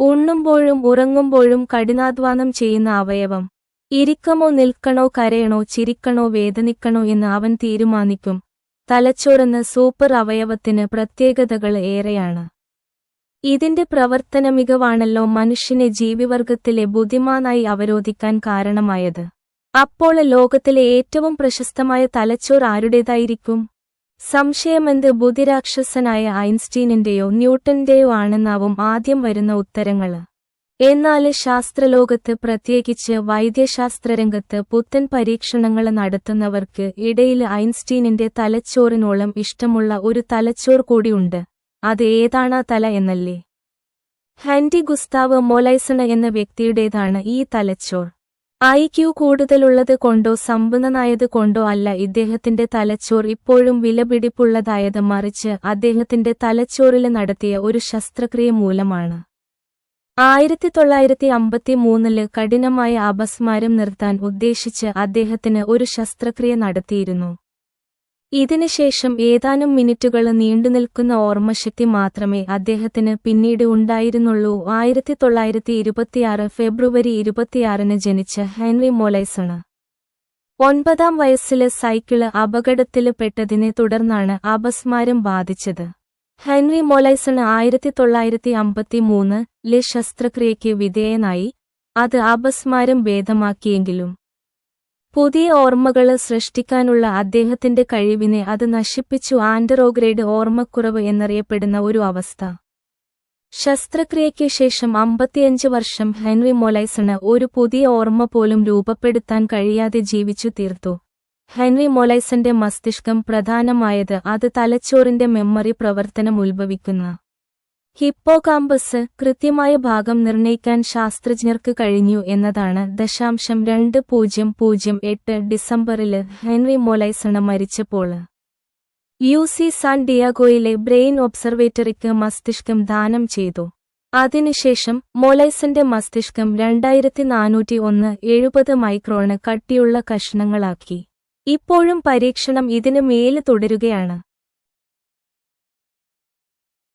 ഉണ്ണുമ്പോഴും ഉറങ്ങുമ്പോഴും കഠിനാധ്വാനം ചെയ്യുന്ന അവയവം. ഇരിക്കമോ നിൽക്കണോ കരയണോ ചിരിക്കണോ വേദനിക്കണോ എന്ന് അവൻ തീരുമാനിക്കും. തലച്ചോറെന്ന സൂപ്പർ അവയവത്തിന് പ്രത്യേകതകൾ ഏറെയാണ്. ഇതിന്റെ പ്രവർത്തന മികവാണല്ലോ മനുഷ്യനെ ജീവിവർഗത്തിലെ ബുദ്ധിമാനായി അവരോധിക്കാൻ കാരണമായത്. അപ്പോൾ ലോകത്തിലെ ഏറ്റവും പ്രശസ്തമായ തലച്ചോർ ആരുടേതായിരിക്കും? സംശയമെന്ത് ബുദ്ധിരാക്ഷസനായ ഐൻസ്റ്റീനിന്റെയോ ന്യൂട്ടന്റെയോ ആണെന്നാവും ആദ്യം വരുന്ന ഉത്തരങ്ങൾ എന്നാൽ ശാസ്ത്രലോകത്ത് പ്രത്യേകിച്ച് വൈദ്യശാസ്ത്രരംഗത്ത് പുത്തൻ പരീക്ഷണങ്ങൾ നടത്തുന്നവർക്ക് ഇടയിൽ ഐൻസ്റ്റീനിന്റെ തലച്ചോറിനോളം ഇഷ്ടമുള്ള ഒരു തലച്ചോർ കൂടിയുണ്ട് അത് ഏതാണാ തല എന്നല്ലേ? ഹാൻഡി ഗുസ്താവ് മൊലൈസണ എന്ന വ്യക്തിയുടേതാണ് ഈ തലച്ചോർ. ഐ ക്യു കൂടുതലുള്ളത് കൊണ്ടോ സമ്പന്നനായത് കൊണ്ടോ അല്ല ഇദ്ദേഹത്തിന്റെ തലച്ചോർ ഇപ്പോഴും വിലപിടിപ്പുള്ളതായത് മറിച്ച് അദ്ദേഹത്തിന്റെ തലച്ചോറിൽ നടത്തിയ ഒരു ശസ്ത്രക്രിയ മൂലമാണ്. ആയിരത്തി തൊള്ളായിരത്തി അമ്പത്തി മൂന്നിൽ കഠിനമായ അപസ്മാരം നിർത്താൻ ഉദ്ദേശിച്ച് അദ്ദേഹത്തിന് ഒരു ശസ്ത്രക്രിയ നടത്തിയിരുന്നു. ഇതിനുശേഷം ഏതാനും മിനിറ്റുകൾ നീണ്ടുനിൽക്കുന്ന ഓർമ്മശക്തി മാത്രമേ അദ്ദേഹത്തിന് പിന്നീട് ഉണ്ടായിരുന്നുള്ളൂ. ആയിരത്തി തൊള്ളായിരത്തി ഇരുപത്തിയാറ് ഫെബ്രുവരി ഇരുപത്തിയാറിന് ജനിച്ച ഹെൻറി മൊലൈസണ് ഒൻപതാം വയസ്സിൽ സൈക്കിൾ അപകടത്തിൽ പെട്ടതിനെ തുടർന്നാണ് അപസ്മാരം ബാധിച്ചത്. ഹെൻറി മൊലൈസണ് ആയിരത്തി തൊള്ളായിരത്തി അമ്പത്തി മൂന്ന് ലെ ശസ്ത്രക്രിയയ്ക്ക് വിധേയനായി. അത് അപസ്മാരം ഭേദമാക്കിയെങ്കിലും പുതിയ ഓർമ്മകൾ സൃഷ്ടിക്കാനുള്ള അദ്ദേഹത്തിന്റെ കഴിവിനെ അത് നശിപ്പിച്ചു. ആൻഡറോഗ്രേഡ് ഓർമ്മക്കുറവ് എന്നറിയപ്പെടുന്ന ഒരു അവസ്ഥ. ശസ്ത്രക്രിയയ്ക്ക് ശേഷം അമ്പത്തിയഞ്ച് വർഷം ഹെൻറി മൊലൈസണ് ഒരു പുതിയ ഓർമ്മ പോലും രൂപപ്പെടുത്താൻ കഴിയാതെ ജീവിച്ചു തീർത്തു. ഹെൻറി മൊലൈസന്റെ മസ്തിഷ്കം പ്രധാനമായത് അത് തലച്ചോറിന്റെ മെമ്മറി പ്രവർത്തനം ഉത്ഭവിക്കുന്ന. ഹിപ്പോകാമ്പസ് കൃത്യമായ ഭാഗം നിർണയിക്കാൻ ശാസ്ത്രജ്ഞർക്ക് കഴിഞ്ഞു എന്നതാണ് ദശാംശം രണ്ട് പൂജ്യം പൂജ്യം എട്ട് ഡിസംബറിൽ ഹെൻറി മൊലൈസണ മരിച്ചപ്പോൾ. യു സി സാൻ ഡിയാഗോയിലെ ബ്രെയിൻ ഒബ്സർവേറ്ററിക്ക് മസ്തിഷ്കം ദാനം ചെയ്തു. അതിനുശേഷം മൊലൈസന്റെ മസ്തിഷ്കം രണ്ടായിരത്തി നാനൂറ്റി ഒന്ന് എഴുപത് മൈക്രോണ് കട്ടിയുള്ള കഷ്ണങ്ങളാക്കി. ഇപ്പോഴും പരീക്ഷണം ഇതിനു മേൽ തുടരുകയാണ്.